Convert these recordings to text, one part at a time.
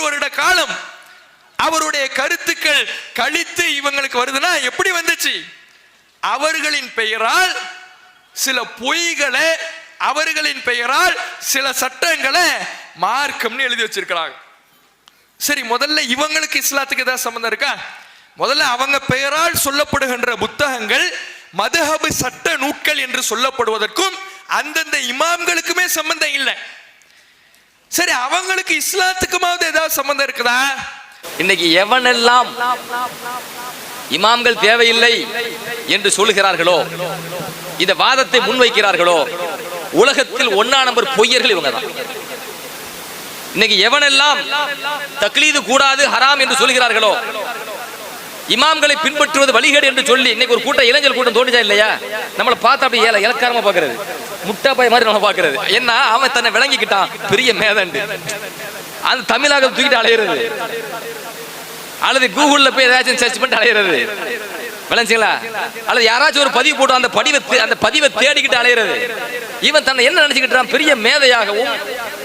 மூன்று வருட காலம் அவருடைய கருத்துக்கள் கழித்து இவங்களுக்கு வருதுன்னா எப்படி வந்துச்சு? அவர்களின் பெயரால் சில பொய்களை அவர்களின் பெயரால் சில சட்டங்களை மார்க்கம்னு எழுதி வச்சிருக்கிறாங்க. சரி முதல்ல இவங்களுக்கு இஸ்லாத்துக்கு ஏதாவது சம்மந்தம் இருக்கா? முதல்ல அவங்க பெயரால் சொல்லப்படுகின்ற புத்தகங்கள் மதுஹபு சட்ட நூட்கள் என்று சொல்லப்படுவதற்கும் அந்தந்த இமாம்களுக்குமே சம்பந்தம் இல்லை. சரி அவங்களுக்கு இஸ்லாத்துக்குமாவது ஏதாவது சம்பந்தம் இருக்குதா? இன்னைக்கு எவனெல்லாம் இமாம்கள் தேவையில்லை என்று சொல்லுகிறார்களோ இந்த வாதத்தை முன்வைக்கிறார்களோ உலகத்தில் ஒன்னா நம்பர் பொய்யர்கள் இவங்க தான் இன்னைக்கு எவனெல்லாம் தக்லீது கூடாது ஹராம் என்று சொல்கிறார்களோ இமாம்களை பின்பற்றுவது வழிகேடு என்று சொல்லி இன்னைக்கு ஒரு கூட்டம் இளைஞர் கூட்டம் தோணுச்சா இல்லையா? நம்மளை பார்த்தா அப்படி ஏல இலக்காரமா பாக்குறது முட்டா பாய் மாதிரி நம்ம பாக்குறது என்ன அவன் தன்னை விளங்கிக்கிட்டான். பெரிய மேதண்டு. அது தமிழாக தூக்கிட்டு அலையிறது. அல்லது கூகுள்ல போய் ஏதாச்சும் சர்ச் பண்ணிட்டு அலையிறது. விளைஞ்சிங்களா அல்லது யாராச்சும் ஒரு பதிவு போட்டு அந்த படிவை அந்த பதிவை தேடிக்கிட்டு அலையிறது. இவன் தன்னை என்ன நினைச்சுக்கிட்டான் பெரிய மேதையாகவும்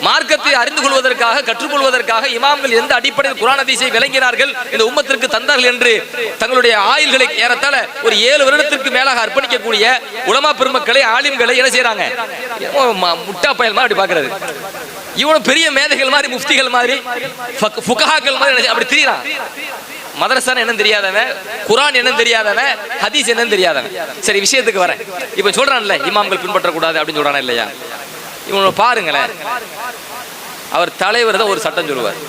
மார்க்கத்தை அறிந்து கொள்வதற்காக கற்றுக்கொள்வதற்காக இமாம்கள் எந்த அடிப்படையில் குரான் ஹதீஸை விளங்கினார்கள் இந்த உம்மத்திற்கு தந்தார்கள் என்று தங்களுடைய ஆயுள்களை ஏறத்தாழ ஒரு ஏழு வருடத்திற்கு மேலாக அர்ப்பணிக்கக்கூடிய உலமா பெருமக்களை ஆலிம்களை என்ன செய்யறாங்க முட்டா பயல் மாதிரி அப்படி பாக்குறது இவனும் பெரிய மேதைகள் மாதிரி முஃப்திகள் மாதிரி ஃபக்- ஃபுகஹாக்கள் மாதிரி அப்படி திரியறான். மதரசான என்னன்னு தெரியாதவன் குரான் என்ன தெரியாதவன் ஹதீஸ் என்னன்னு தெரியாதவன். சரி விஷயத்துக்கு வரேன். இப்ப சொல்றான்ல இமாம்கள் பின்பற்றக்கூடாது அப்படின்னு சொல்றானா இல்லையா? இவனை பாருங்களேன். அவர் தலைவர் தான் ஒரு சட்டம் சொல்லுவார்.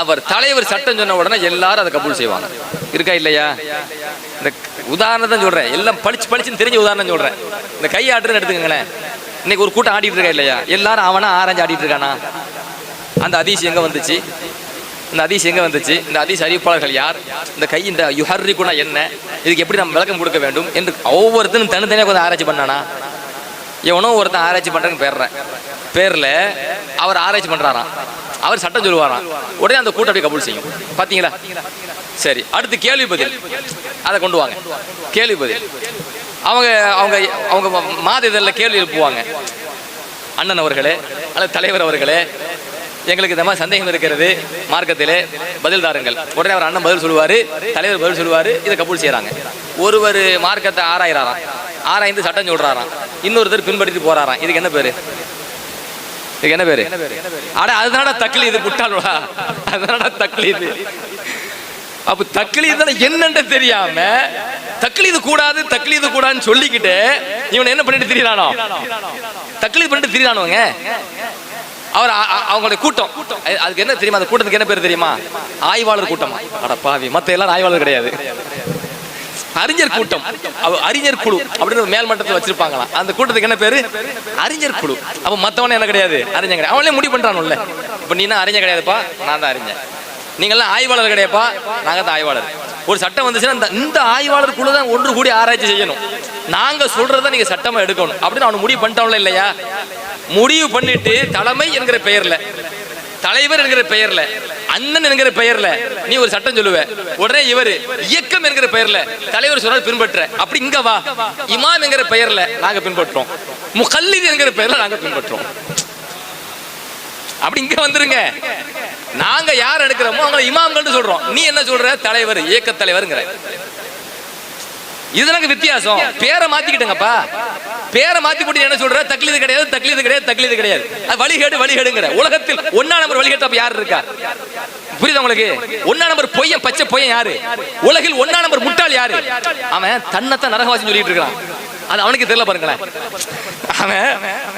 அவர் தலைவர் சட்டம் சொன்ன உடனே எல்லாரும் அதை கபூல் செய்வாங்க. இருக்கா இல்லையா? இந்த உதாரணத்தை சொல்றேன். எல்லாம் படிச்சு படிச்சுன்னு தெரிஞ்ச உதாரணம் சொல்றேன். இந்த கை எடுத்துக்கங்களேன். இன்னைக்கு ஒரு கூட்டம் ஆடிட்டு இருக்கா இல்லையா? எல்லாரும் அவனா ஆரஞ்சு ஆடிட்டு இருக்கானா? அந்த அதிசயம் எங்க வந்துச்சு? இந்த அதிசி எங்கே வந்துச்சு? இந்த அதிசி அறிவிப்பாளர்கள் யார்? இந்த கை இந்த யுஹர்ரிகுனா என்ன? இதுக்கு எப்படி நம்ம விளக்கம் கொடுக்க வேண்டும்? என்று ஒவ்வொருத்தரும் தனித்தனியாக கொஞ்சம் ஆராய்ச்சி பண்ணானா? எவனோ ஒருத்தன் ஆராய்ச்சி பண்ணுறேன்னு பேர்றேன் பேரில் அவர் ஆராய்ச்சி பண்ணுறாராம் அவர் சட்டம் சொல்லுவாராம். உடனே அந்த கூட்டம் அப்படியே கபூல் செய்யும். பார்த்தீங்களா சரி அடுத்து கேள்வி பதில். அதை கொண்டு வாங்க. கேள்வி பதில். அவங்க அவங்க அவங்க மாத இதழில் கேள்வி எழுப்புவாங்க. அண்ணன் அவர்களே அல்லது தலைவர் அவர்களே எங்களுக்கு இந்த மாதிரி சந்தேகம் இருக்கிறது மார்க்கத்திலே பதில் தாருங்கள். உடனே அவர் அண்ணன் பதில் சொல்லுவார் தலைவர் பதில் சொல்லுவார் இதை கபூல் செய்கிறாங்க ஒருவர் மார்க்கத்தை ஆராயிறாராம் ஆராய்ந்து சட்டம் சொல்கிறாராம் இன்னொருத்தர் பின்பற்றிட்டு போகிறாராம் இதுக்கு என்ன பேர்? இதுக்கு என்ன பேரு? அட அதுதானடா தக்லீது முட்டாளா அதுதானடா தக்லீது. அப்ப தக்லீது என்னன்னு தெரியாம தக்லீது கூடாது தக்லீது கூடாதுன்னு சொல்லிக்கிட்டு இவன் என்ன பண்ணிட்டு திரியறானோ? தக்லீது பண்ணிட்டு திரியறானுவங்க அவர் அ- அவங்களுடைய கூட்டம். அதுக்கு என்ன தெரியுமா? அந்த கூட்டத்துக்கு என்ன பேர் தெரியுமா? ஆய்வாளர் கூட்டம். அட பாவி மத்த எல்லாரும் ஆய்வாளர் கிடையாது. அறிஞர் கூட்டம். அறிஞர் குழு அப்படின்னு ஒரு மேல் வச்சிருப்பாங்களாம் அந்த கூட்டத்துக்கு என்ன பேரு? அறிஞர் குழு. அப்ப மத்தவன என்ன கிடையாது? அறிஞர் கிடையாது. அவனே முடிவு பண்றானுல்ல. இப்ப நீ என்ன அறிஞர் கிடையாதுப்பா? நான் தான் அறிஞர். நீங்கெல்லாம் ஆய்வாளர் கிடையாப்பா நாங்க தான் ஆய்வாளர். ஒரு சட்டம் வந்துச்சுன்னா இந்த- இந்த ஆய்வாளர் குழு தான் ஒன்று கூடி ஆராய்ச்சி செய்யணும். நாங்க சொல்றதை நீங்க சட்டமா எடுக்கணும். அப்படின்னு அவனு முடிவு பண்ணிட்டான்ல இல்லையா? முடிவு பண்ணிட்டு தலைமை என்கிற பெயர்ல தலைவர் என்கிற பெயர்ல அண்ணன் என்கிற பெயர்ல நீ ஒரு சட்டம் சொல்லுவ. உடனே இவரு இயக்கம் என்கிற பெயர்ல தலைவர் சொன்னால் பின்பற்ற. அப்படி இங்க வா. இமாம் என்கிற பெயர்ல நாங்க பின்பற்றோம். முகல்லித் என்கிற பெயர்ல நாங்க பின்பற்றோம். அப்படி இங்க வந்துருங்க. நாங்க யார் எடுக்கிறோமோ அவங்களை இமாம்கள் சொல்றோம். நீ என்ன சொல்ற? தலைவர் இயக்க தலைவர்ங்கிற. இது எனக்கு வித்தியாசம். பேரை மாத்திக்கிட்டுங்கப்பா. பேரை மாத்தி போட்டு என்ன சொல்ற? தக்லீது கிடையாது தக்லீது கிடையாது தக்லீது கிடையாது. அது வழிகேடு வழிகேடுங்கிற. உலகத்தில் ஒன்னா நம்பர் வழிகேட்டு அப்ப யார் இருக்கா? புரியுதா உங்களுக்கு? ஒன்னா நம்பர் பொய்யன் பச்சை பொய்யன் யாரு? உலகில் ஒன்னா நம்பர் முட்டாள் யாரு? அவன் தன்னைத்தான் நரகவாசி சொல்லிட்டு இருக்கான். அது அவனுக்கு தெரியல பாருங்களேன். அவன்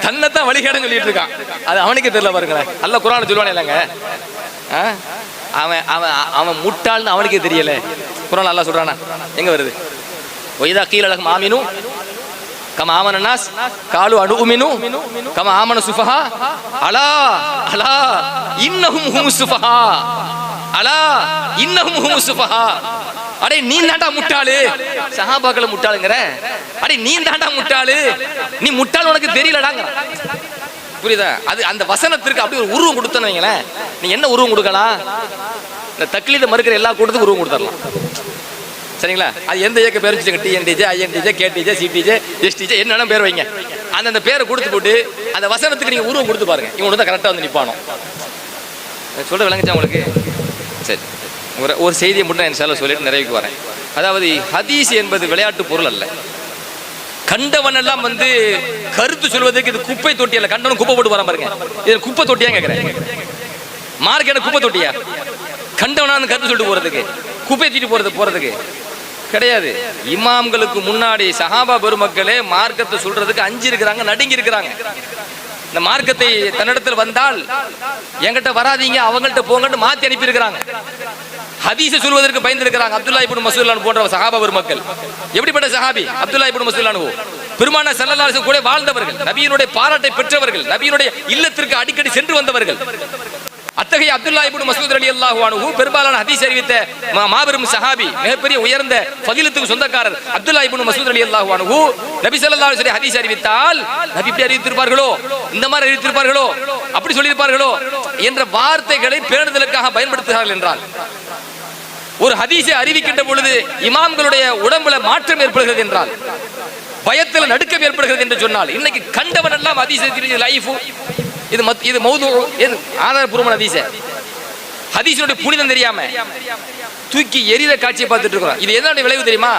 தன்னைத்தான் வழிகேடுன்னு சொல்லிட்டு இருக்கான். அது அவனுக்கு தெரியல பாருங்களேன். அல்ல குரான சொல்லுவானே இல்லைங்க? அவன் அவன் அவன் முட்டாள்னு அவனுக்கே தெரியல. குரான் நல்லா சொல்றானா? எங்க வருது? ஒய்தா கீழழகம் ஆமினு கம ஆமன நாஸ் காலு அனுமினு கம ஆமன சுஃபஹா அலா அலா இன்னஹும் ஹும் சுஃபஹா அலா இன்னஹும் ஹும் சுஃபஹா அடே நீ தாண்டா முட்டாளு. சஹாபாக்கள முட்டாளுங்கிற அடே நீ தாண்டா முட்டாளு. நீ முட்டாள் உனக்கு தெரியலடாங்க புரியுதா? அது அந்த வசனத்திற்கு அப்படி ஒரு உருவம் கொடுத்தேன்னு வைங்களேன். நீ என்ன உருவம் கொடுக்கலாம்? இந்த தக்லீதை மறுக்கிற எல்லா கூட்டத்துக்கும் உருவம் கொடுத்துடலாம். சரிங்களா? அது எந்த இயக்க பேர் வச்சுங்க டிஎன்டிஜே ஐஎன்டிஜே கேடிஜே சிடிஜே எஸ்டிஜே என்னென்ன பேர் வைங்க. அந்தந்த பேரை கொடுத்து போட்டு அந்த வசனத்துக்கு நீங்கள் உருவம் கொடுத்து பாருங்க. இவங்க தான் கரெக்டாக வந்து நிற்பானோ சொல்ல விளங்குச்சா உங்களுக்கு? சரி ஒரு ஒரு செய்தியை மட்டும் நான் இன்ஷால்லா சொல்லிட்டு நிறைவுக்கு வரேன். அதாவது ஹதீஸ் என்பது விளையாட்டு பொருள் அல்ல. கண்டவன் எல்லாம் வந்து கருத்து சொல்வதற்கு இது குப்பை தொட்டி அல்ல. கண்டவன் குப்பை போட்டு வரான் பாருங்க. இது குப்பை தொட்டியா கேட்கிறேன் மார்க்கெட் குப்பை தொட்டியா? கண்டவனா கருத்து சொல்லிட்டு போறதுக்கு. குப்பை தூக்கிட்டு போறது போறதுக்கு. கிடையாது. இமாம்களுக்கு முன்னாடி சஹாபா பெருமக்களே மார்க்கத்தை சொல்றதுக்கு அஞ்சு இருக்கிறாங்க நடுங்கி இருக்கிறாங்க இந்த மார்க்கத்தை தன்னிடத்தில் வந்தால் என்கிட்ட வராதீங்க அவங்கள்ட்ட போங்கன்னு மாத்தி அனுப்பி இருக்கிறாங்க ஹதீஸை சொல்வதற்கு பயந்திருக்கிறாங்க அப்துல்லா இப்னு மசூல்லான் போன்ற சஹாபா பெருமக்கள். எப்படிப்பட்ட சஹாபி? அப்துல்லா இப்னு மசூல்லானு பெருமான சல்லல்லாஹு கூட வாழ்ந்தவர்கள் நபியினுடைய பாராட்டை பெற்றவர்கள் நபியினுடைய இல்லத்திற்கு அடிக்கடி சென்று வந்தவர்கள். அத்தகைய அப்துல்லா இப்னு மசூத் அலி அல்லாஹு பெரும்பாலான ஹதீஸ் அறிவித்த மா- மாபெரும் சஹாபி மிகப்பெரிய உயர்ந்த பதிலத்துக்கு சொந்தக்காரர் அப்துல்லா இப்னு மசூத் ரலியல்லாஹு அன்ஹு நபி ஸல்லல்லாஹு அலைஹி ஹதீஸ் அறிவித்தால் நபி இப்படி அறிவித்திருப்பார்களோ? இந்த மாதிரி அறிவித்திருப்பார்களோ? அப்படி சொல்லியிருப்பார்களோ? என்ற வார்த்தைகளை பேணுதலுக்காக பயன்படுத்துகிறார்கள் என்றால் ஒரு ஹதீஸை அறிவிக்கின்ற பொழுது இமாம்களுடைய உடம்புல மாற்றம் ஏற்படுகிறது என்றால் பயத்துல நடுக்கம் ஏற்படுகிறது என்று சொன்னால் இன்னைக்கு கண்டவன் எல்லாம் ஹதீஸ் லைஃபு. இது மத் இது மௌது இது ஆதாரபூர்வமான ஹதீஸ. ஹதீஸினுடைய புனிதம் தெரியாம தூக்கி எரித காட்சியை பார்த்துட்டு இருக்கிறோம். இது எதனுடைய விளைவு தெரியுமா?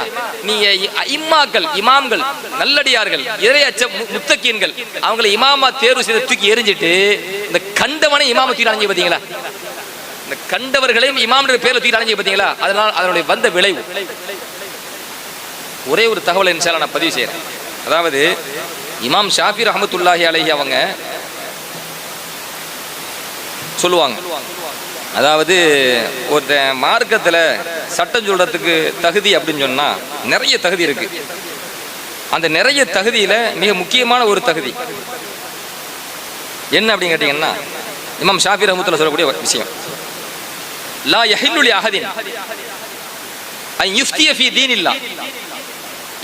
நீங்க இம்மாக்கள் இமாம்கள் நல்லடியார்கள் இறையச்ச மு- முத்தக்கீன்கள் அவங்கள இமாமா தேர்வு செய்து தூக்கி எரிஞ்சிட்டு இந்த கண்டவனை இமாம தூக்கி அணைஞ்சி பார்த்தீங்களா? இந்த கண்டவர்களையும் இமாம்ன்ற பேர்ல தூக்கி அணைஞ்சி பார்த்தீங்களா? அதனால் அதனுடைய வந்த விளைவு. ஒரே ஒரு தகவல் இன்ஷால்லா நான் பதிவு செய்யறேன் அதாவது இமாம் ஷாஃபி ரஹமத்துல்லாஹி அலஹி அவங்க சொல்லுவாங்க. அதாவது ஒரு மார்க்கத்தில் சட்டம் சொல்றதுக்கு தகுதி அப்படின்னு சொன்னா நிறைய தகுதி இருக்கு. அந்த நிறைய தகுதியில மிக முக்கியமான ஒரு தகுதி. என்ன அப்படின்னு கேட்டிங்கன்னா இமாம் ஷாஃபி ரஹமுத்துல சொல்லக்கூடிய ஒரு விஷயம். லா யஹில்லுலி அஹதின் அன் யுஃப்திய ஃபீ தீனில்லா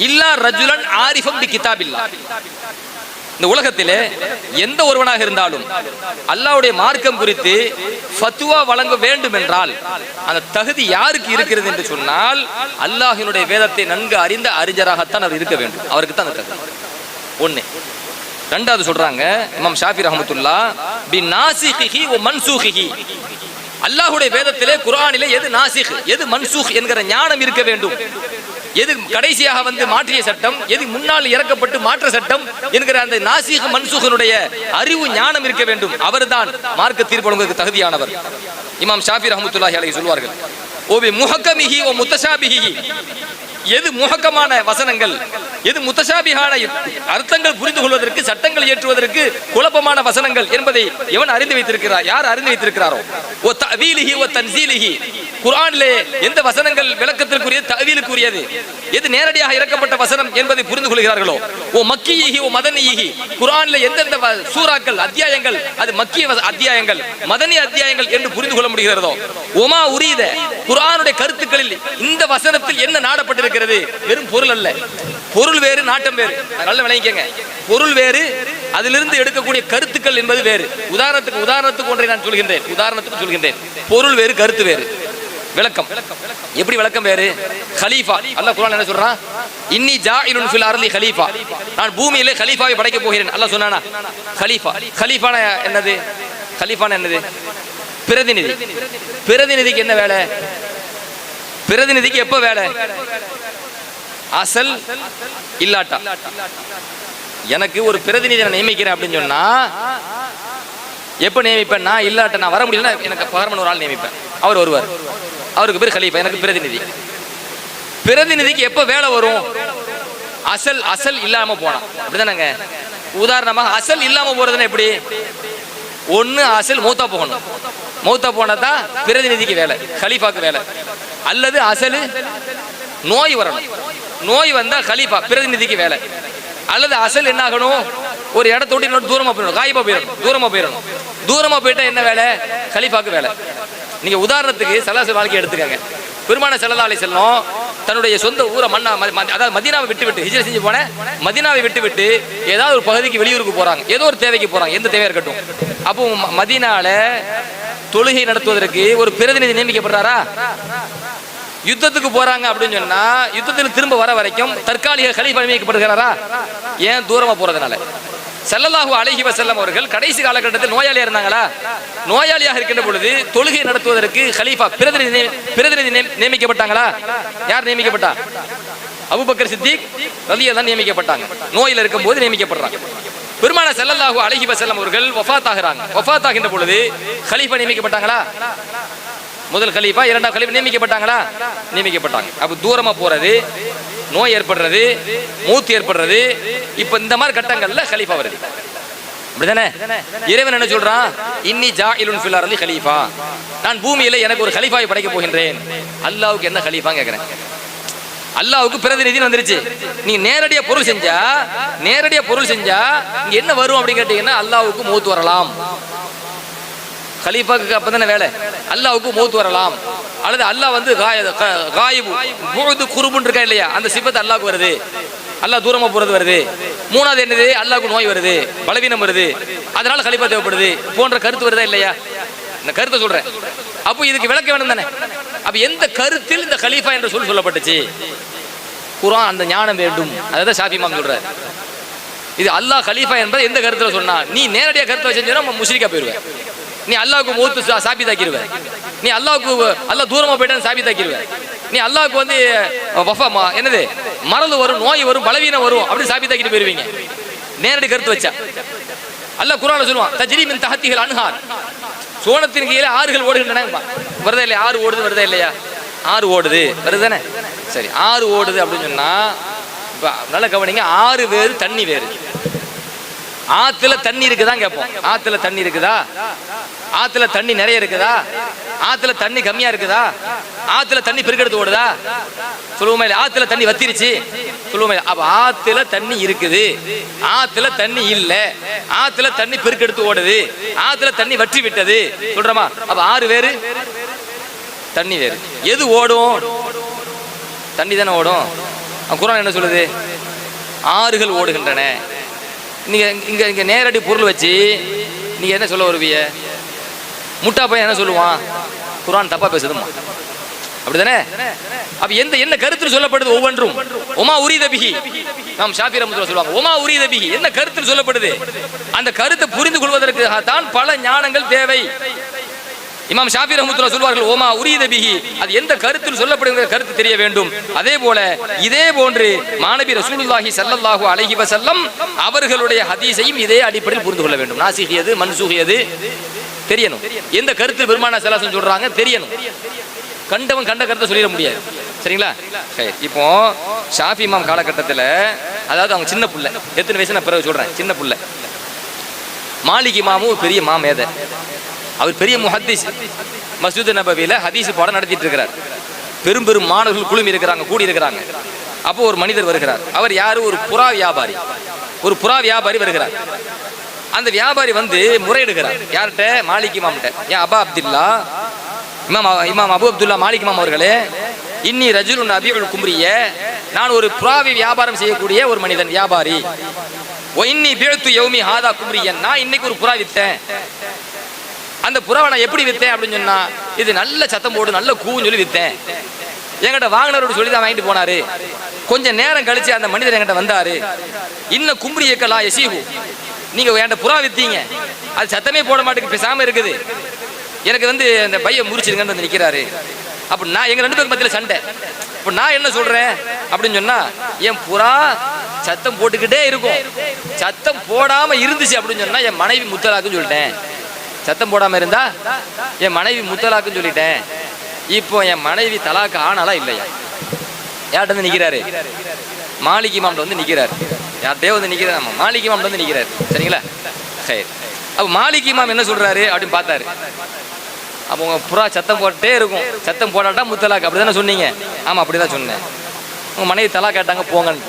இல்லா ரஜுலன் ஆரிஃபம் பி கிதாபில்லா இந்த உலகத்திலே எந்த ஒருவனாக இருந்தாலும் அல்லாவுடைய மார்க்கம் குறித்து ஃபத்துவா வழங்க வேண்டும் என்றால் அந்த தகுதி யாருக்கு இருக்கிறது என்று சொன்னால் அல்லாஹினுடைய வேதத்தை நன்கு அறிந்த அறிஞராகத்தான் அவர் இருக்க வேண்டும். அவருக்கு தான் அந்த தகுதி. ஒன்று ரெண்டாவது சொல்றாங்க இமாம் ஷாஃபி ரஹமத்துல்லா பி நாசிஹிஹி ஓ மன்சூஹி அல்லாஹுடைய வேதத்திலே குரானிலே எது நாசிஹ் எது மன்சூஹ் என்கிற ஞானம் இருக்க வேண்டும். எது கடைசியாக வந்து மாற்றிய சட்டம் எது முன்னால் இறக்கப்பட்டு மாற்ற சட்டம் என்கிற அந்த நாசிக மன்சூகனுடைய அறிவு ஞானம் இருக்க வேண்டும். அவர்தான் மார்க்க தீர்ப்பு வழங்குவதற்கு தகுதியானவர். இமாம் ஷாஃபி ரஹமத்துல்லாஹி அலை சொல்வார்கள் ஓபி முஹக்கமிஹி ஓ முத்தசாபிஹி எது முகக்கமான வசனங்கள்? எது முத்தஷாபிஹான அர்த்தங்கள் புரிந்து கொள்வதற்கு சட்டங்கள் ஏற்றுவதற்கு குழப்பமான வசனங்கள் என்பதை எவன் அறிந்து வைத்திருக்கிறார்? யார் அறிந்து வைத்திருக்கிறாரோ? ஓ தவீலிகி ஓ தன்சீலிகி குரானிலே எந்த வசனங்கள் விளக்கத்திற்குரிய தவீலுக்குரியது எது நேரடியாக இறக்கப்பட்ட வசனம் என்பதை புரிந்து கொள்கிறார்களோ ஓ மக்கியிகி ஓ மதனியிஹி. குர்ஆனிலே எந்தெந்த சூறாக்கள் அத்தியாயங்கள்? அது மக்கிய அத்தியாயங்கள் மதனி அத்தியாயங்கள் என்று புரிந்து கொள்ள முடிகிறதோ? ஒமா உரியத குரானுடைய கருத்துக்களில் இந்த வசனத்தில் என்ன நாடப்பட்டிருக்கிறது? இருக்கிறது வெறும் பொருள் அல்ல. பொருள் வேறு நாட்டம் வேறு. நல்ல விளங்கிக்கங்க. பொருள் வேறு அதிலிருந்து எடுக்கக்கூடிய கருத்துக்கள் என்பது வேறு. உதாரணத்துக்கு உதாரணத்துக்கு ஒன்றை நான் சொல்கின்றேன். உதாரணத்துக்கு சொல்கின்றேன். பொருள் வேறு கருத்து வேறு. விளக்கம். எப்படி விளக்கம் வேறு? ஹலீஃபா அல்லாஹ் குரான் என்ன சொல்றான்? இன்னி ஜாயிலுன் ஃபில் அர்லி ஹலீஃபா நான் பூமியிலே ஹலீஃபாவை படைக்க போகிறேன். அல்லாஹ் சொன்னானா? ஹலீஃபா ஹலீஃபான என்னது? ஹலீஃபான என்னது? பிரதிநிதி. பிரதிநிதிக்கு என்ன வேலை? பிரதிநிதிக்கு எப்போ வேலை? அசல் இல்லாட்டா. எனக்கு ஒரு பிரதிநிதி நான் நியமிக்கிறேன் அப்படின்னு சொன்னா எப்ப நியமிப்பேன்? நான் இல்லாட்ட நான் வர முடியலன்னா எனக்கு பகர்மன் ஒரு ஆள் நியமிப்பேன். அவர் வருவார் அவருக்கு பேர் கலீஃபா எனக்கு பிரதிநிதி. பிரதிநிதிக்கு எப்ப வேலை வரும்? அசல் அசல் இல்லாம போனா. அப்படிதானங்க. உதாரணமாக அசல் இல்லாம போறதுன்னா எப்படி? ஒன்னு அசல் மூத்தா போகணும். மூத்தா போனதா பிரதிநிதிக்கு வேலை கலீஃபாக்கு வேலை. அல்லது அசல் நோய் வரணும். நோய் வந்தால் கலீஃபா பிரதிநிதிக்கு வேலை. அல்லது அசல் என்ன ஆகணும் ஒரு இடத்த விட்டு இன்னொரு தூரமாக போயிடணும். காய்ப்பா போயிடணும். தூரமாக போயிடணும். தூரமாக போயிட்டா என்ன வேலை? கலீஃபாக்கு வேலை. நீங்கள் உதாரணத்துக்கு சலாசல் வாழ்க்கை எடுத்துக்கங்க. பெருமான செல்லதாலை செல்லும் தன்னுடைய சொந்த ஊரை மண்ணா அதாவது மதினாவை விட்டு விட்டு ஹிஜ்ரத் செஞ்சு போன மதீனாவை விட்டு விட்டு ஏதாவது ஒரு பகுதிக்கு வெளியூருக்கு போகிறாங்க ஏதோ ஒரு தேவைக்கு போகிறாங்க எந்த தேவையாக இருக்கட்டும். அப்போ மதினால தொழுகை நடத்துவதற்கு ஒரு பிரதிநிதி நியமிக்கப்படுறாரா? யுத்தத்துக்கு போறாங்க அப்படின்னு சொன்னா யுத்தத்தில் திரும்ப வர வரைக்கும் தற்காலிக கலீஃபா நியமிக்கப்படுகிறாரா ஏன் தூரமா போறதுனால? ஸல்லல்லாஹு அலைஹி வஸல்லம் அவர்கள் கடைசி காலகட்டத்தில் நோயாளியா இருந்தாங்களா? நோயாளியாக இருக்கின்ற பொழுது தொழுகை நடத்துவதற்கு கலீஃபா பிரதிநிதி பிரதிநிதி நியமிக்கப்பட்டாங்களா? யார் நியமிக்கப்பட்டா? அபுபக்கர் சித்திக் ரலியா தான் நியமிக்கப்பட்டாங்க. நோயில இருக்கும்போது நியமிக்கப்படுறாங்க. பெருமான ஸல்லல்லாஹு அலைஹி வஸல்லம் அவர்கள் வஃபாத் ஆகிறாங்க வஃபாத் ஆகின்ற பொழுது ஹலீஃபா நியமிக்கப்பட்டாங்களா முதல் கலீஃபா இரண்டாம் கலீஃபா நியமிக்கப்பட்டாங்களா? நியமிக்கப்பட்டாங்க. அப்போ தூரமாக போகிறது நோய் ஏற்படுறது மூத்து ஏற்படுறது இப்போ இந்த மாதிரி கட்டங்களில் கலீஃபா வருது. அப்படிதானே இறைவன் என்ன சொல்றான்? இன்னி ஜாயிலுன் ஃபில் அர்லி கலீஃபா. நான் பூமியில் எனக்கு ஒரு கலீஃபாவை படைக்க போகின்றேன். அல்லாவுக்கு என்ன கலீஃபா கேட்குறேன் அல்லாவுக்கு பிரதிநிதி வந்துருச்சு. நீங்க நேரடியா பொருள் செஞ்சா நேரடியா பொருள் செஞ்சா இங்க என்ன வரும் அப்படின்னு கேட்டீங்கன்னா அல்லாவுக்கு மூத்து வரலாம். கலீஃபாக்கு அப்பதானே வேலை? அல்லாவுக்கு மூத்து வரலாம். அல்லது அல்லாஹ் வந்து காய- க- காயிபு. குருபுன்னு இருக்கா இல்லையா? அந்த சிபத்து அல்லாவுக்கு வருது. அல்லாஹ் தூரமாக போறது வருது. மூணாவது என்னது? அல்லாவுக்கு நோய் வருது. பலவீனம் வருது. அதனால கலீஃபா தேவைப்படுது. போன்ற கருத்து வருதா இல்லையா? இந்த கருத்தை சொல்கிறேன் அப்போ இதுக்கு விளக்க வேணும் தானே? அப்போ எந்த கருத்தில் இந்த கலீஃபா என்ற சொல் சொல்லப்பட்டுச்சு? குரான் அந்த ஞானம் வேண்டும். அதான் ஷாஃபி இமாம் சொல்கிறார் இது அல்லாஹ் கலீஃபா என்பது எந்த கருத்தில் சொன்னா நீ நேரடியாக கருத்தை செஞ்சா நம்ம முஸ்லிக்கா போயிருவேன். நீ அல்லாவுக்கு மூத்து சா- சாபிதாக்கிருவ நீ அல்லாவுக்கு அல்லாஹ் தூரமா போயிட்டான்னு சாபிதாக்கிருவ நீ அல்லாவுக்கு வந்து வஃபா என்னது மறந்து வரும் நோய் வரும் பலவீனம் வரும் அப்படி சாபிதாக்கிட்டு போயிருவீங்க. நேரடி கருத்து வச்சா. அல்ல குர்ஆன்ல சொல்லுவான் தஜ்ரி தகத்திகள் தஹத்திகள் அன்ஹார். சோனத்தின் கீழே ஆறுகள் ஓடுகின்றன வருதா இல்லையா? ஆறு ஓடுது வருதா இல்லையா? ஆறு ஓடுது. வருதானே சரி ஆறு ஓடுது அப்படின்னு சொன்னா நல்லா கவனிங்க ஆறு வேறு தண்ணி வேறு. ஆத்துல தண்ணி இருக்குதான் கேட்போம் ஆத்துல தண்ணி இருக்குதா ஆத்துல தண்ணி நிறைய இருக்குதா ஆத்துல தண்ணி கம்மியா இருக்குதா ஆத்துல தண்ணி பெருக்கெடுத்து ஓடுதா சொல்லுவோமே இல்லையா? ஆத்துல தண்ணி வத்திருச்சு சொல்லுவோமே அப்ப ஆத்துல தண்ணி இருக்குது ஆத்துல தண்ணி இல்ல ஆத்துல தண்ணி பெருக்கெடுத்து ஓடுது ஆத்துல தண்ணி வற்றி விட்டது சொல்றமா அப்ப ஆறு வேறு தண்ணி வேறு எது ஓடும் தண்ணி தானே ஓடும் குரான் என்ன சொல்லுது ஆறுகள் ஓடுகின்றன நீங்கள் இங்கே இங்கே நேரடி பொருள் வச்சு நீங்கள் என்ன சொல்ல வருவிய முட்டா பையன் என்ன சொல்லுவான்? குரான் தப்பா பேசுதுமா அப்படிதானே? அப்ப எந்த என்ன கருத்து சொல்லப்படுது ஒவ்வொன்றும். உமா உரீத தபிகி நாம் ஷாஃபி ரஹ்மத்துல்லாஹி சொல்லுவாங்க உமா உரீத பிஹி. என்ன கருத்து சொல்லப்படுது? அந்த கருத்தை புரிந்து கொள்வதற்கு தான் பல ஞானங்கள் தேவை. இமாம் ஷாஃபி ரஹமத்துல்லா சொல்வார்கள் ஓமா உரீத பிஹி. அது எந்த கருத்தில் சொல்லப்படுகிற கருத்து தெரிய வேண்டும். அதே போல இதே போன்று மாணவி ரசூலுல்லாஹி சல்லல்லாஹு அலஹி வசல்லம் அவர்களுடைய ஹதீஸையும் இதே அடிப்படையில் புரிந்து கொள்ள வேண்டும். நாசிகியது மன்சூகியது தெரியணும். எந்த கருத்தில் பெருமான சலாசம் சொல்றாங்க தெரியணும். கண்டவன் கண்ட கருத்தை சொல்லிட முடியாது. சரிங்களா? சரி இப்போ ஷாஃபி இமாம் காலகட்டத்தில் அதாவது அவங்க சின்ன புள்ள எத்தனை வயசு நான் பிறகு சொல்றேன் சின்ன புள்ள. மாளிகை மாமும் ஒரு பெரிய மாமேதை. அவர் பெரிய முஹத்திஸ். மசூத் நபவியில் ஹதீஸ் பாடம் நடத்திட்டு இருக்கிறார் பெரும் பெரும் மாணவர்கள் குழுமி இருக்கிறாங்க கூடி இருக்கிறாங்க. அப்போ ஒரு மனிதர் வருகிறார். அவர் யாரு? ஒரு புறா வியாபாரி. ஒரு புறா வியாபாரி வருகிறார். அந்த வியாபாரி வந்து முறையிடுகிறார். யார்கிட்ட? மாலிக் இமாம்கிட்ட. ஏன் அபா அப்துல்லா? இமாம் இமாம் அபு அப்துல்லா மாலிக் இமாம் அவர்களே இன்னி ரஜுல் அபியுல் கும்ரிய நான் ஒரு புறாவி வியாபாரம் செய்யக்கூடிய ஒரு மனிதன் வியாபாரி. ஒ இன்னி பேழ்த்து யௌமி ஹாதா கும்ரியன். நான் இன்னைக்கு ஒரு புறா வித்தேன். அந்த புறாவை நான் எப்படி வித்தேன் அப்படின்னு சொன்னா இது நல்ல சத்தம் போடு நல்ல கூவுன்னு சொல்லி வித்தேன். என்கிட்ட வாங்கினரோட சொல்லி தான் வாங்கிட்டு போனாரு. கொஞ்சம் நேரம் கழிச்சு அந்த மனிதர் என்கிட்ட வந்தாரு. இன்னும் கும்பரி இயக்கலாம் எசிவு நீங்க என்கிட்ட புறா வித்தீங்க. அது சத்தமே போட மாட்டேங்குது பேசாம இருக்குது. எனக்கு வந்து அந்த பைய முறிச்சிருங்கன்னு வந்து நிற்கிறாரு அப்போ நான் எங்க ரெண்டு பேருக்கு மத்தியில் சண்டை. இப்போ நான் என்ன சொல்றேன்? அப்படின்னு சொன்னா என் புறா சத்தம் போட்டுக்கிட்டே இருக்கும். சத்தம் போடாம இருந்துச்சு அப்படின்னு சொன்னா என் மனைவி முத்தலாக்குன்னு சொல்லிட்டேன். சத்தம் போடாம இருந்தா என் மனைவி முத்தலாக்குன்னு சொல்லிட்டேன். இப்போ என் மனைவி தலாக்கு ஆனாலா இல்லையா? யார்கிட்ட வந்து நிக்கிறாரு? மாளிகை மாம்ட வந்து நிக்கிறாரு. யார்கிட்டயோ வந்து நிற்கிறார் நம்ம மாலிக் இமாம்கிட்ட வந்து நிக்கிறாரு. சரிங்களா? சரி. அப்போ மாளிகை மாம் என்ன சொல்றாரு அப்படின்னு பார்த்தாரு. அப்போ உங்க புறா சத்தம் போட்டே இருக்கும். சத்தம் போடாட்டா முத்தலாக்கு. அப்படி தானே சொன்னீங்க? ஆமா அப்படிதான் சொன்னேன். உங்க மனைவி தலா கேட்டாங்க போங்கன்னு.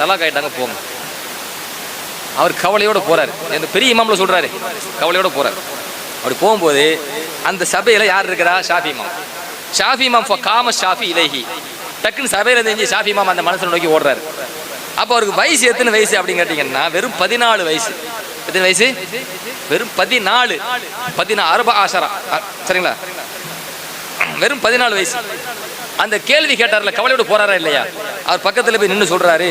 தலா கேட்டாங்க போங்க. அவர் கவலையோட போகிறார் எந்த பெரிய இமாமில் சொல்கிறாரு கவலையோடு போகிறார் அப்படி போகும்போது அந்த சபையில் யார் இருக்கிறா? ஷாஃபி இமாம். ஷாஃபி இமாம் ஃப காம ஷாஃபி இலைஹி. டக்குன்னு சபையில் தெரிஞ்சு ஷாஃபி இமாம் அந்த மனசில் நோக்கி ஓடுறாரு. அப்போ அவருக்கு வயசு எத்தனை வயசு அப்படின்னு கேட்டிங்கன்னா வெறும் பதினாலு வயசு. எத்தனை வயசு? வெறும் பதினாலு. பதினாறு அறுபா ஆசரா சரிங்களா? வெறும் பதினாலு வயசு. அந்த கேள்வி கேட்டார்ல கவலையோட போறாரா இல்லையா? அவர் பக்கத்துல போய் நின்று சொல்றாரு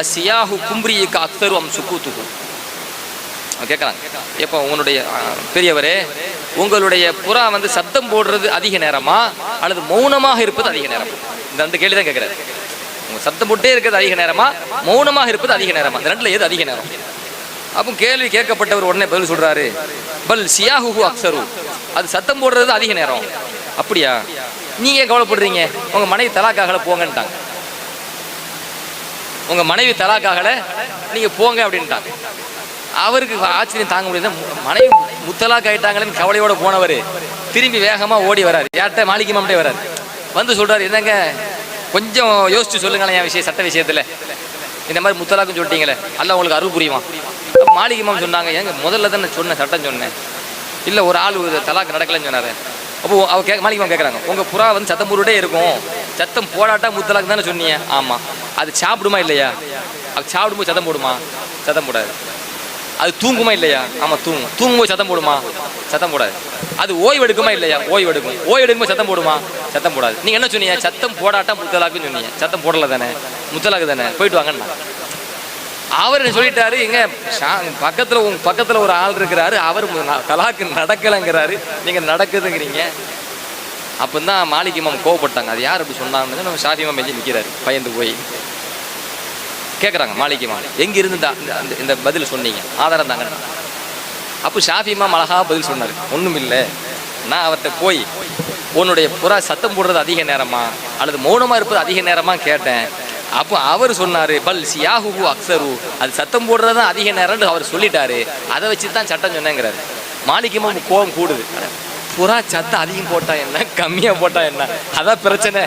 அசியாஹு கும்ரியுக்கு அக்தரு அம் சுக்கூத்துகு கேட்கலாம் எப்போ உன்னுடைய பெரியவரே உங்களுடைய புறா வந்து சத்தம் போடுறது அதிக நேரமா? அல்லது மௌனமாக இருப்பது அதிக நேரமா? இந்த ரெண்டு கேள்வி தான் கேட்குறாரு உங்க சத்தம் போட்டே இருக்கிறது அதிக நேரமா? மௌனமாக இருப்பது அதிக நேரமா? இந்த ரெண்டுல எது அதிக நேரம்? அப்போ கேள்வி கேட்கப்பட்டவர் உடனே பதில் சொல்றாரு பல் சியாஹு அக்சரு. அது சத்தம் போடுறது அதிக நேரம். அப்படியா? நீங்க ஏன் கவலைப்படுறீங்க. உங்க மனைவி தலாக்காகல போங்கன்ட்டாங்க. உங்க மனைவி தலாக்காகல நீங்க போங்க அப்படின்ட்டாங்க. அவருக்கு ஆச்சரியம் தாங்க முடியல. மனைவி முத்தலாக் ஆயிட்டாங்களேன்னு கவலையோட போனவர் திரும்பி வேகமா ஓடி வராரு. யார்கிட்ட? மாளிகை மாமட்டே வராரு. வந்து சொல்றாரு என்னங்க? கொஞ்சம் யோசிச்சு சொல்லுங்களேன் என் விஷயம் சட்ட விஷயத்துல. இந்த மாதிரி முத்தலாக்குன்னு சொல்லிட்டீங்களே. அல்ல உங்களுக்கு அருள் புரியுமா? மாளிகை மாம் சொன்னாங்க ஏங்க முதல்ல தானே சொன்னேன் சட்டம் சொன்னேன். இல்லை ஒரு ஆள் ஒரு தலாக்கு நடக்கலைன்னு சொன்னார். அப்போ அவ கே மாளிகை கேட்குறாங்க உங்கள் புறா வந்து சத்தம் போட்டுட்டே இருக்கும். சத்தம் போடாட்டா முத்தலாக்கு தானே சொன்னீங்க? ஆமாம் அது சாப்பிடுமா இல்லையா? அது சாப்பிடும்போது சத்தம் போடுமா? சத்தம் போடாது. அது தூங்குமா இல்லையா? ஆமாம் தூங்கும் தூங்கும்போது சத்தம் போடுமா? சத்தம் போடாது. அது ஓய்வு எடுக்குமா இல்லையா? ஓய்வு எடுக்கும் ஓய்வு எடுக்கும்போது சத்தம் போடுமா? சத்தம் போடாது. நீங்கள் என்ன சொன்னீங்க? சத்தம் போடாட்டா முத்தலாக்குன்னு சொன்னீங்க. சத்தம் போடல தானே? முத்தலாக்கு தானே? போயிட்டு வாங்கண்ணா. அவர் என்ன சொல்லிட்டாரு எங்க ஷா- பக்கத்துல உங்க பக்கத்துல ஒரு ஆள் இருக்கிறாரு அவர் தலாக்கு நடக்கலைங்கிறாரு. நீங்க நடக்குதுங்கிறீங்க. அப்பந்தான் மாளிகை மாம் கோவப்பட்டாங்க. அது யார் அப்படி சொன்னாங்கன்னு? நம்ம ஷாஃபி மாம் எஞ்சி நிற்கிறாரு பயந்து போய். கேட்குறாங்க மாளிகை மாம் எங்க இருந்து இந்த- இந்த- பதில் சொன்னீங்க? ஆதாரம் தாங்க. அப்போ ஷாஃபி மாம் அழகாக பதில் சொன்னார். ஒன்றும் இல்லை நான் அவர்கிட்ட போய் உன்னுடைய புறா சத்தம் போடுறது அதிக நேரமா? அல்லது மௌனமாக இருப்பது அதிக நேரமாக கேட்டேன். அப்போ அவர் சொன்னார் பல் சியாஹு அக்சரு அது சத்தம் போடுறது தான் அதிக நேரம்னு அவர் சொல்லிட்டாரு. அதை வச்சு தான் சட்டம் சொன்னேங்கிறார். மாளிகைமா கோபம் கூடுது. புறா சத்தம் அதிகம் போட்டா என்ன? கம்மியாக போட்டா என்ன? அதான் பிரச்சனை.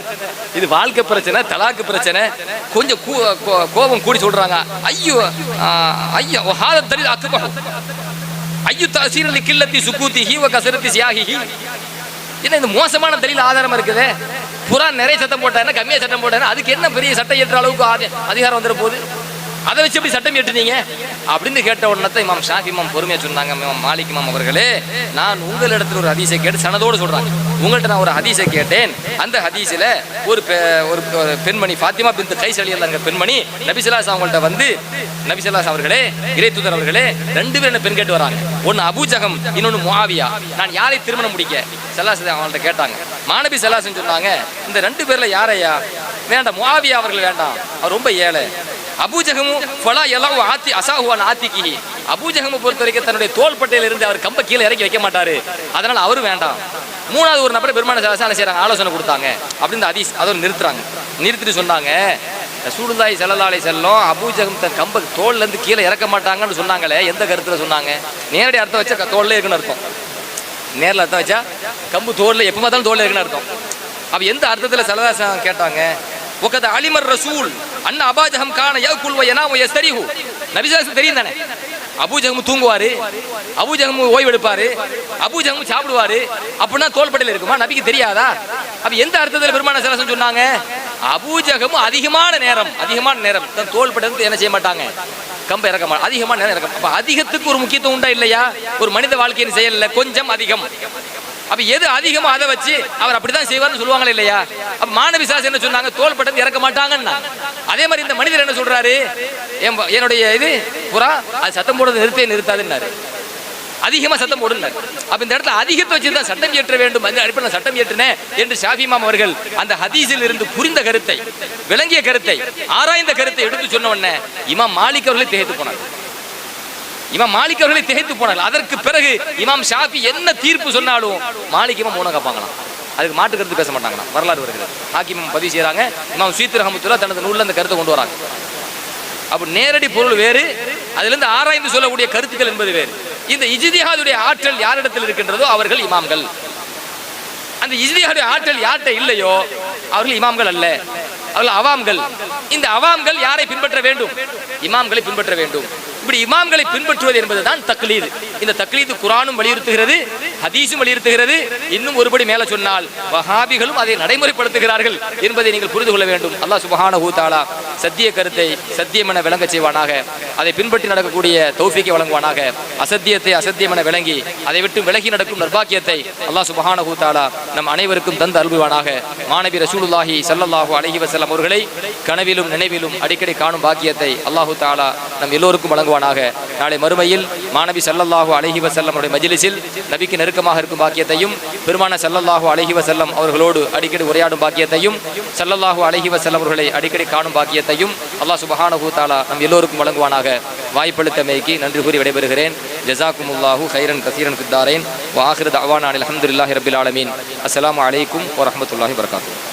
இது வாழ்க்கை பிரச்சனை தலாக்கு பிரச்சனை. கொஞ்சம் கூ- கோ- கோபம் கூடி சொல்றாங்க. ஐயோ ஐயோ ஹாதம் தெரியுது அக்கு ஐயோ தசீரலி கில்லத்தி சுக்கூத்தி ஹீவ கசரத்தி சியாகி என்ன இந்த மோசமான தெளிவில் ஆதாரம் இருக்குது? புறா நிறைய சட்டம் போட்டாருன்னா கம்மியாக சட்டம் போட்டாரு அதுக்கு என்ன பெரிய சட்டம் ஏற்ற அளவுக்கு அதிகாரம் வந்துட போகுது? அதை வச்சு எப்படி சட்டம் ஏற்றுனீங்க அப்படின்னு கேட்ட உடனே தான் இமாம் ஷாஃபி இமாம் பொறுமையா சொன்னாங்க. இமாம் மாலிக் இமாம் அவர்களே நான் உங்களிடத்துல ஒரு ஹதீஸை கேட்டு சனதோடு சொல்றாங்க. உங்கள்கிட்ட நான் ஒரு ஹதீஸை கேட்டேன். அந்த ஹதீஸில் ஒரு பெ- ஒரு பெண்மணி ஃபாத்திமா பிந்து கை அலியல்லாங்க பெண்மணி நபிசலாஸ் அவங்கள்ட்ட வந்து நபிசல்லாஸ் அவர்களே இறைத்துதர் அவர்களே ரெண்டு பேரும் என்ன பெண் கேட்டு வராங்க. ஒன்னு அபூஜகம் இன்னொன்னு முவாவியா நான் யாரை திருமணம் முடிக்க? செல்லாஸ் அவங்கள்ட்ட கேட்டாங்க. மாணவி செல்லாசுன்னு சொன்னாங்க இந்த ரெண்டு பேரில் யாரையா வேண்டாம் முஆவியா அவர்கள் வேண்டாம். அவர் ரொம்ப ஏழை. அபூஜகமும் ஃபலா எல்லாம் ஆத்தி அசாஹுவான் ஆத்திக்கி அபூஜகமை பொறுத்த வரைக்கும் தன்னுடைய தோள்பட்டையில இருந்து அவர் கம்ப கீழே இறக்கி வைக்க மாட்டாரு. அதனால அவரும் வேண்டாம். மூணாவது ஒரு நபரை பெருமான சாசன செய்கிறாங்க ஆலோசனை கொடுத்தாங்க. அப்படின்னு அதீஸ் அதோட நிறுத்துறாங்க. நிறுத்திட்டு சொன்னாங்க சூடுதாய் செல்லலாலை செல்லும் அபூஜகம் தன் கம்ப தோல்லேருந்து கீழே இறக்க மாட்டாங்கன்னு சொன்னாங்களே எந்த கருத்தில் சொன்னாங்க? நேரடி அர்த்தம் வச்சா தோல்லே இருக்குன்னு அர்த்தம். நேரில் அர்த்தம் வச்சா கம்பு தோல்ல எப்போ பார்த்தாலும் தோல்ல இருக்குன்னு அர்த்தம். அப்போ எந்த அர்த்தத்தில் சலதாசம் கேட்டாங்க? ஒக்கத அலிமர் ரசூல் அண்ணா அபாஜகம் காண யகுல் வ யனாமு யஸ்தரிஹு நபிசாசம் தெரியும் தானே? அபூஜகம் தூங்குவாரு. அபூஜகம் ஓய்வு எடுப்பாரு அபூஜகம் சாப்பிடுவாரு. அப்படின்னா தோள்பட்டையில இருக்குமா? நபிக்கு தெரியாதா? அப்ப எந்த அர்த்தத்தில் பெருமான சலசம் சொன்னாங்க? அபூஜகம் அதிகமான நேரம் அதிகமான நேரம். தன் தோள்பட்டை என்ன செய்ய மாட்டாங்க? கம்ப இறக்க மாட்டாங்க அதிகமான நேரம் இறக்கம் அப்ப அதிகத்துக்கு ஒரு முக்கியத்துவம் உண்டா இல்லையா? ஒரு மனித வாழ்க்கையின் செயல்ல கொஞ்சம் அதிகம். அப்ப எது அதிகமோ அதை வச்சு அவர் அப்படிதான் செய்வார்னு சொல்லுவாங்களே இல்லையா? அப்ப மாணவி சாஸ் என்ன சொன்னாங்க? தோள்பட்டது இறக்க மாட்டாங்கன்னா. அதே மாதிரி இந்த மனிதர் என்ன சொல்றாரு? என்னுடைய இது புறா அது சத்தம் போடுறது நிறுத்தே நிறுத்தாதுன்னாரு. அதிகமா சத்தம் போடுனார். அப்ப இந்த இடத்துல அதிகத்தை வச்சு தான் சட்டம் இயற்ற வேண்டும். அந்த அடிப்படையில் சட்டம் இயற்றினேன் என்று ஷாஃபி இமாம் அவர்கள் அந்த ஹதீஸில் இருந்து புரிந்த கருத்தை விளங்கிய கருத்தை ஆராய்ந்த கருத்தை எடுத்து சொன்ன உடனே இமாம் மாலிக் அவர்களே திகைத்து போனார். இமாம் மாலிக் அவர்களே திகைத்து போனார்கள். அதற்கு பிறகு இமாம் ஷாஃபி என்ன தீர்ப்பு சொன்னாலும் மாலிக் இமாம் மூணம் கேட்பாங்களாம் அதுக்கு மாட்டு கருத்து பேச மாட்டாங்களாம். வரலாறு வருகிறது. ஹாக்கிமம் பதிவு செய்றாங்க. இமாம் சீத் ரஹமத்துல்லா தனது நூலில் அந்த கருத்தை கொண்டு வராங்க. அப்ப நேரடி பொருள் வேறு அதிலிருந்து ஆராய்ந்து சொல்லக்கூடிய கருத்துக்கள் என்பது வேறு. இந்த இஜிதிஹாதுடைய ஆற்றல் யாரிடத்தில் இருக்கின்றதோ அவர்கள் இமாம்கள். அந்த இஜ்திஹாதுடைய ஆற்றல் யார்கிட்ட இல்லையோ அவர்கள் இமாம்கள் அல்ல. அவர்கள் அவாம்கள். இந்த அவாம்கள் யாரை பின்பற்ற வேண்டும்? இமாம்களை பின்பற்ற வேண்டும். இப்படி இமாம்களை பின்பற்றுவது என்பதுதான் தக்லீது. இந்த தக்லீது குரானும் வலியுறுத்துகிறது ஹதீஸும் வலியுறுத்துகிறது. இன்னும் ஒருபடி மேல சொன்னால் வஹாபிகளும் அதை நடைமுறைப்படுத்துகிறார்கள் என்பதை நீங்கள் புரிந்து கொள்ள வேண்டும். அல்லாஹ் சுபஹான ஹூதாலா சத்திய கருத்தை சத்தியம் என விளங்க செய்வானாக. அதை பின்பற்றி நடக்கக்கூடிய தௌஃபிக்கை வழங்குவானாக. அசத்தியத்தை அசத்தியம் என விளங்கி அதை விட்டு விலகி நடக்கும் நர்பாக்கியத்தை அல்லாஹ் சுபஹான ஹூதாலா நம் அனைவருக்கும் தந்து அருள்வானாக. மாணவி ரசூலுல்லாஹி சல்லல்லாஹு அலஹி வஸல்லம் அவர்களை கனவிலும் நினைவிலும் அடிக்கடி காணும் பாக்கியத்தை அல்லாஹு தாலா நம் எல்லோருக்கும் வழங்குவானாக நாளை மறுமையில் மாணவி ஸல்லல்லாஹு அலைஹி செல்லம் அவருடைய நபிக்கு நெருக்கமாக இருக்கும் பாக்கியத்தையும் பெருமான ஸல்லல்லாஹு அலைஹி செல்லம் அவர்களோடு அடிக்கடி உரையாடும் பாக்கியத்தையும் ஸல்லல்லாஹு அழகிவ செல்லம் அவர்களை அடிக்கடி காணும் பாக்கியத்தையும் அல்லாஹ் சுபஹானஹூ தாலா நம் எல்லோருக்கும் வழங்குவானாக. வாய்ப்பளித்தமைக்கு நன்றி கூறி விடைபெறுகிறேன். ஜஸாக்குமுல்லாஹு ஹைரன் கசீரன் ஃபித்தாரேன் வாஹிர் தவானான் அஹமதுல்லாஹி ரபில் ஆலமீன். அஸ்லாம் அலைக்கும் வரமத்துல்லாஹி வபரகாத்துஹு